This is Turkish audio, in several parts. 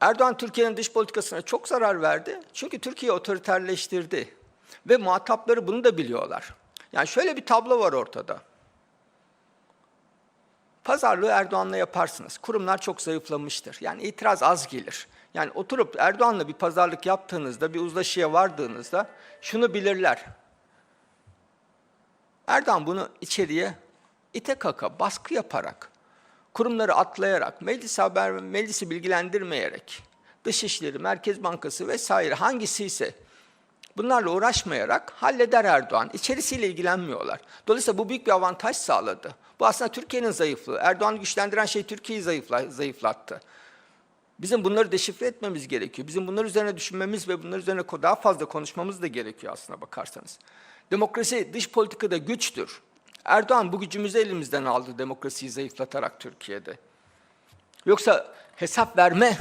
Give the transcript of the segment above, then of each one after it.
Erdoğan Türkiye'nin dış politikasına çok zarar verdi. Çünkü Türkiye otoriterleştirdi. Ve muhatapları bunu da biliyorlar. Yani şöyle bir tablo var ortada. Pazarlığı Erdoğan'la yaparsınız. Kurumlar çok zayıflamıştır. Yani itiraz az gelir. Yani oturup Erdoğan'la bir pazarlık yaptığınızda, bir uzlaşıya vardığınızda şunu bilirler. Erdoğan bunu içeriye ite kaka, baskı yaparak, kurumları atlayarak, meclis haber, meclisi bilgilendirmeyerek, Dışişleri, Merkez Bankası vesaire hangisi ise bunlarla uğraşmayarak halleder Erdoğan. İçerisiyle ilgilenmiyorlar. Dolayısıyla bu büyük bir avantaj sağladı. Bu aslında Türkiye'nin zayıflığı. Erdoğan'ı güçlendiren şey Türkiye'yi zayıfla, zayıflattı. Bizim bunları deşifre etmemiz gerekiyor. Bizim bunlar üzerine düşünmemiz ve bunlar üzerine daha fazla konuşmamız da gerekiyor aslına bakarsanız. Demokrasi dış politikada güçtür. Erdoğan bu gücümüzü elimizden aldı demokrasiyi zayıflatarak Türkiye'de. Yoksa hesap verme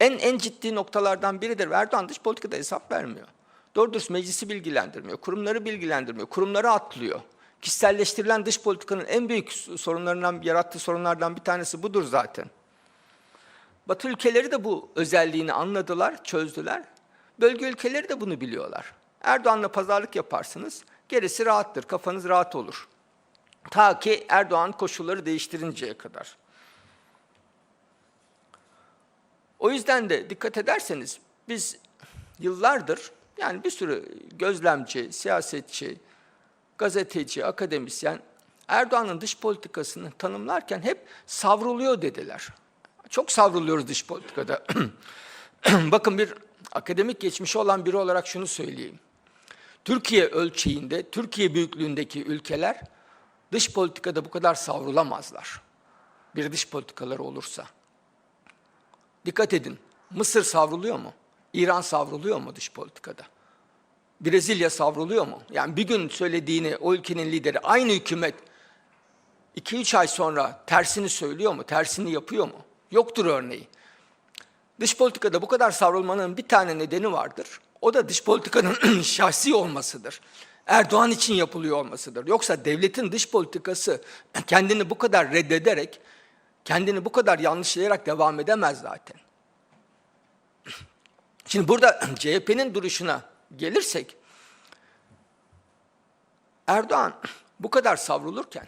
en en ciddi noktalardan biridir. Erdoğan dış politikada hesap vermiyor. Doğru dürüst meclisi bilgilendirmiyor, kurumları bilgilendirmiyor, kurumları atlıyor. Kişiselleştirilen dış politikanın en büyük sorunlarından, yarattığı sorunlardan bir tanesi budur zaten. Batı ülkeleri de bu özelliğini anladılar, çözdüler. Bölge ülkeleri de bunu biliyorlar. Erdoğan'la pazarlık yaparsınız, gerisi rahattır, kafanız rahat olur. Ta ki Erdoğan koşulları değiştirinceye kadar. O yüzden de dikkat ederseniz biz yıllardır yani bir sürü gözlemci, siyasetçi, gazeteci, akademisyen Erdoğan'ın dış politikasını tanımlarken hep savruluyor dediler. Çok savruluyoruz dış politikada. Bakın bir akademik geçmişi olan biri olarak şunu söyleyeyim. Türkiye ölçeğinde, Türkiye büyüklüğündeki ülkeler dış politikada bu kadar savrulamazlar. Bir dış politikaları olursa. Dikkat edin. Mısır savruluyor mu? İran savruluyor mu dış politikada? Brezilya savruluyor mu? Yani bir gün söylediğini o ülkenin lideri aynı hükümet 2-3 ay sonra tersini söylüyor mu? Tersini yapıyor mu? Yoktur örneği. Dış politikada bu kadar savrulmanın bir tane nedeni vardır. O da dış politikanın şahsi olmasıdır. Erdoğan için yapılıyor olmasıdır. Yoksa devletin dış politikası kendini bu kadar reddederek, kendini bu kadar yanlışlayarak devam edemez zaten. Şimdi burada CHP'nin duruşuna gelirsek, Erdoğan bu kadar savrulurken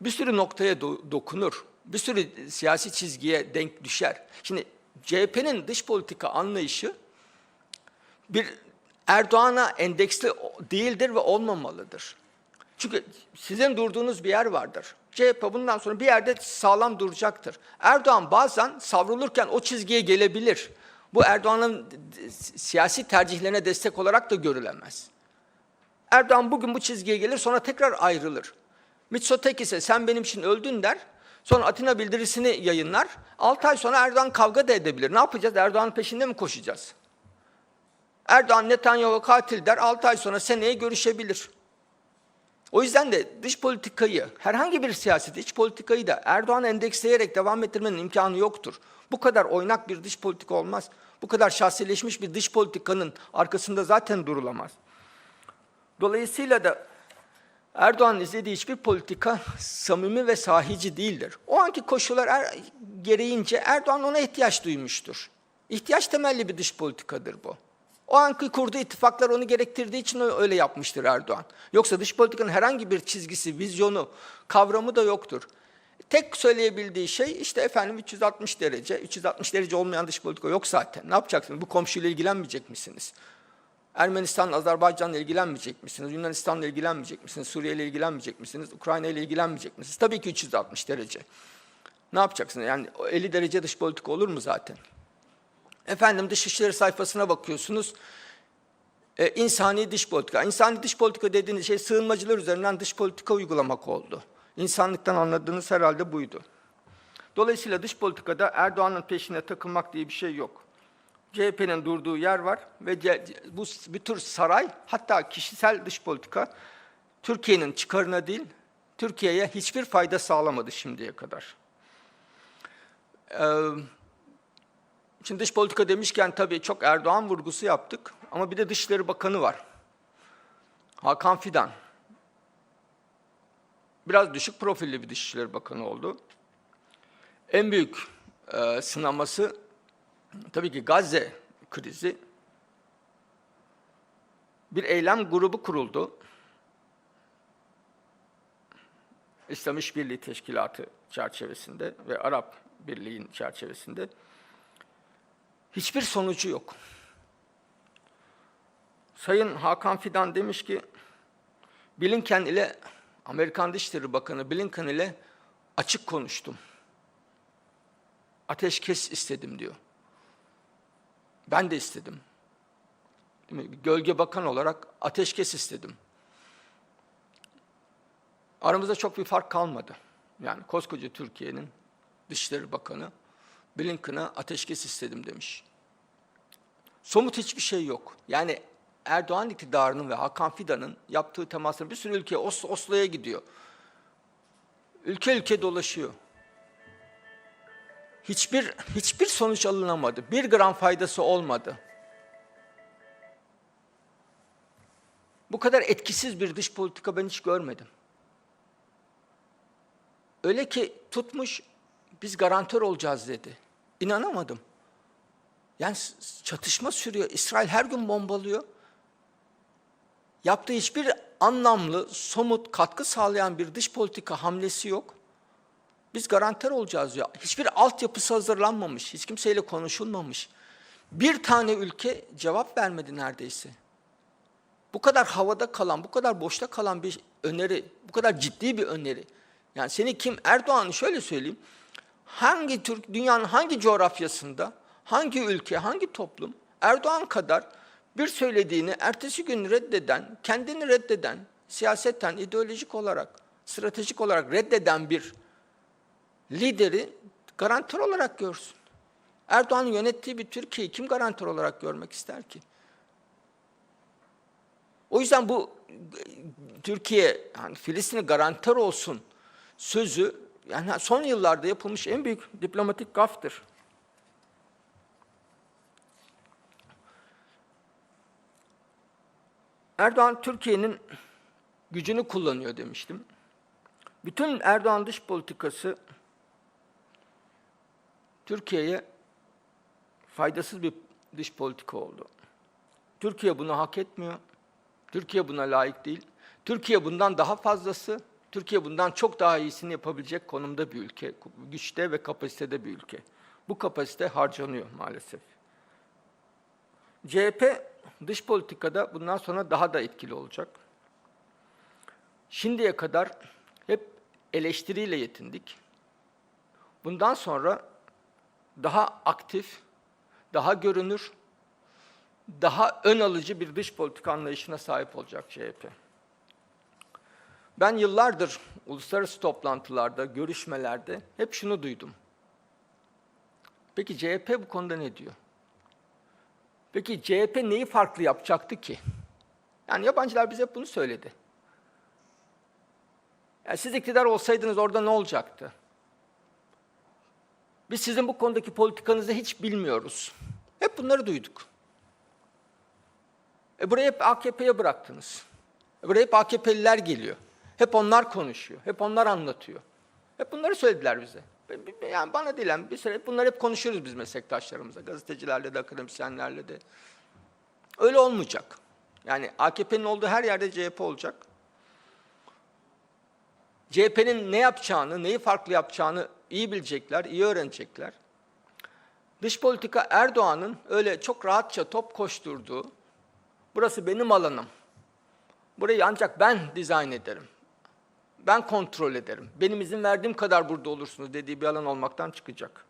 bir sürü noktaya do- dokunur, bir sürü siyasi çizgiye denk düşer. Şimdi CHP'nin dış politika anlayışı bir Erdoğan'a endeksli değildir ve olmamalıdır. Çünkü sizin durduğunuz bir yer vardır. CHP bundan sonra bir yerde sağlam duracaktır. Erdoğan bazen savrulurken o çizgiye gelebilir. Bu Erdoğan'ın siyasi tercihlerine destek olarak da görülemez. Erdoğan bugün bu çizgiye gelir sonra tekrar ayrılır. Mitsotek ise sen benim için öldün der. Sonra Atina bildirisini yayınlar. 6 ay sonra Erdoğan kavga da edebilir. Ne yapacağız? Erdoğan'ın peşinde mi koşacağız? Erdoğan Netanyahu katil der. 6 ay sonra seneye görüşebilir. O yüzden de dış politikayı, herhangi bir siyaseti, iç politikayı da Erdoğan'a endeksleyerek devam ettirmenin imkanı yoktur. Bu kadar oynak bir dış politika olmaz. Bu kadar şahsileşmiş bir dış politikanın arkasında zaten durulamaz. Dolayısıyla da Erdoğan'ın izlediği hiçbir politika samimi ve sahici değildir. O anki koşullar er, gereğince Erdoğan ona ihtiyaç duymuştur. İhtiyaç temelli bir dış politikadır bu. O anki kurduğu ittifaklar onu gerektirdiği için öyle yapmıştır Erdoğan. Yoksa dış politikanın herhangi bir çizgisi, vizyonu, kavramı da yoktur. Tek söyleyebildiği şey işte efendim 360 derece, 360 derece olmayan dış politika yok zaten. Ne yapacaksınız? Bu komşuyla ilgilenmeyecek misiniz? Ermenistan, Azerbaycan'la ilgilenmeyecek misiniz? Yunanistan'la ilgilenmeyecek misiniz? Suriye ile ilgilenmeyecek misiniz? Ukrayna ile ilgilenmeyecek misiniz? Tabii ki 360 derece. Ne yapacaksınız? Yani 50 derece dış politika olur mu zaten? Efendim dışişleri sayfasına bakıyorsunuz. Ee, insani dış politika. İnsani dış politika dediğiniz şey sığınmacılar üzerinden dış politika uygulamak oldu. İnsanlıktan anladığınız herhalde buydu. Dolayısıyla dış politikada Erdoğan'ın peşine takılmak diye bir şey yok. CHP'nin durduğu yer var ve bu bir tür saray hatta kişisel dış politika Türkiye'nin çıkarına değil, Türkiye'ye hiçbir fayda sağlamadı şimdiye kadar. Ee, şimdi dış politika demişken tabii çok Erdoğan vurgusu yaptık ama bir de Dışişleri Bakanı var. Hakan Fidan. Biraz düşük profilli bir Dışişleri Bakanı oldu. En büyük e, sınaması tabii ki Gazze krizi bir eylem grubu kuruldu. İslam İşbirliği Teşkilatı çerçevesinde ve Arap Birliği'nin çerçevesinde hiçbir sonucu yok. Sayın Hakan Fidan demiş ki Blinken ile Amerikan Dışişleri Bakanı Blinken ile açık konuştum. Ateşkes istedim diyor. Ben de istedim. Değil Gölge bakan olarak ateşkes istedim. Aramızda çok bir fark kalmadı. Yani koskoca Türkiye'nin Dışişleri Bakanı Blinken'a ateşkes istedim demiş. Somut hiçbir şey yok. Yani Erdoğan iktidarının ve Hakan Fidan'ın yaptığı temaslar bir sürü ülke Os Oslo'ya gidiyor. Ülke ülke dolaşıyor. Hiçbir hiçbir sonuç alınamadı. Bir gram faydası olmadı. Bu kadar etkisiz bir dış politika ben hiç görmedim. Öyle ki tutmuş biz garantör olacağız dedi. İnanamadım. Yani çatışma sürüyor. İsrail her gün bombalıyor. Yaptığı hiçbir anlamlı, somut, katkı sağlayan bir dış politika hamlesi yok. Biz garantör olacağız ya. Hiçbir altyapısı hazırlanmamış, hiç kimseyle konuşulmamış. Bir tane ülke cevap vermedi neredeyse. Bu kadar havada kalan, bu kadar boşta kalan bir öneri, bu kadar ciddi bir öneri. Yani seni kim, Erdoğan'ı şöyle söyleyeyim, hangi Türk, dünyanın hangi coğrafyasında, hangi ülke, hangi toplum Erdoğan kadar bir söylediğini ertesi gün reddeden, kendini reddeden, siyasetten, ideolojik olarak, stratejik olarak reddeden bir lideri garantör olarak görsün. Erdoğan'ın yönettiği bir Türkiye'yi kim garantör olarak görmek ister ki? O yüzden bu e, Türkiye yani Filistin'e garantör olsun sözü yani son yıllarda yapılmış en büyük diplomatik gaftır. Erdoğan Türkiye'nin gücünü kullanıyor demiştim. Bütün Erdoğan dış politikası Türkiye'ye faydasız bir dış politika oldu. Türkiye bunu hak etmiyor. Türkiye buna layık değil. Türkiye bundan daha fazlası, Türkiye bundan çok daha iyisini yapabilecek konumda bir ülke, güçte ve kapasitede bir ülke. Bu kapasite harcanıyor maalesef. CHP dış politikada bundan sonra daha da etkili olacak. Şimdiye kadar hep eleştiriyle yetindik. Bundan sonra daha aktif, daha görünür, daha ön alıcı bir dış politika anlayışına sahip olacak CHP. Ben yıllardır uluslararası toplantılarda, görüşmelerde hep şunu duydum. Peki CHP bu konuda ne diyor? Peki CHP neyi farklı yapacaktı ki? Yani yabancılar bize bunu söyledi. Yani siz iktidar olsaydınız orada ne olacaktı? Biz sizin bu konudaki politikanızı hiç bilmiyoruz. Hep bunları duyduk. E burayı hep AKP'ye bıraktınız. E buraya hep AKP'liler geliyor. Hep onlar konuşuyor. Hep onlar anlatıyor. Hep bunları söylediler bize. Yani bana değil, yani bir süre bunları hep konuşuyoruz biz meslektaşlarımızla. Gazetecilerle de, akademisyenlerle de. Öyle olmayacak. Yani AKP'nin olduğu her yerde CHP olacak. CHP'nin ne yapacağını, neyi farklı yapacağını iyi bilecekler, iyi öğrenecekler. Dış politika Erdoğan'ın öyle çok rahatça top koşturduğu, burası benim alanım, burayı ancak ben dizayn ederim, ben kontrol ederim, benim izin verdiğim kadar burada olursunuz dediği bir alan olmaktan çıkacak.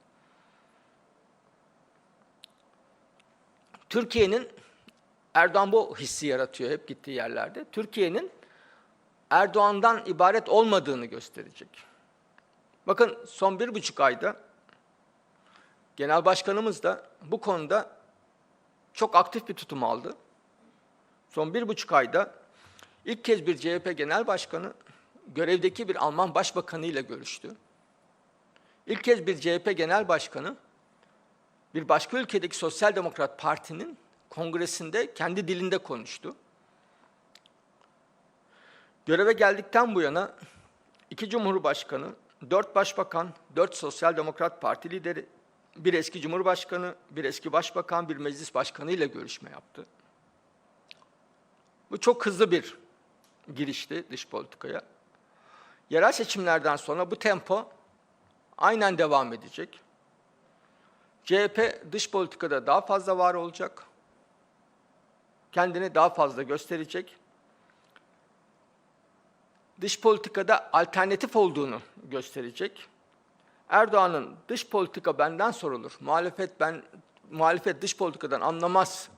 Türkiye'nin, Erdoğan bu hissi yaratıyor hep gittiği yerlerde, Türkiye'nin Erdoğan'dan ibaret olmadığını gösterecek. Bakın son bir buçuk ayda Genel Başkanımız da bu konuda çok aktif bir tutum aldı. Son bir buçuk ayda ilk kez bir CHP Genel Başkanı görevdeki bir Alman Başbakanı ile görüştü. İlk kez bir CHP Genel Başkanı bir başka ülkedeki Sosyal Demokrat Parti'nin kongresinde kendi dilinde konuştu. Göreve geldikten bu yana iki Cumhurbaşkanı, dört Başbakan, dört Sosyal Demokrat Parti lideri, bir eski cumhurbaşkanı, bir eski başbakan, bir meclis başkanı ile görüşme yaptı. Bu çok hızlı bir girişti dış politikaya. Yerel seçimlerden sonra bu tempo aynen devam edecek. CHP dış politikada daha fazla var olacak. Kendini daha fazla gösterecek. Dış politikada alternatif olduğunu gösterecek. Erdoğan'ın dış politika benden sorulur. Muhalefet ben muhalefet dış politikadan anlamaz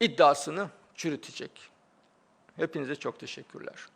iddiasını çürütecek. Hepinize çok teşekkürler.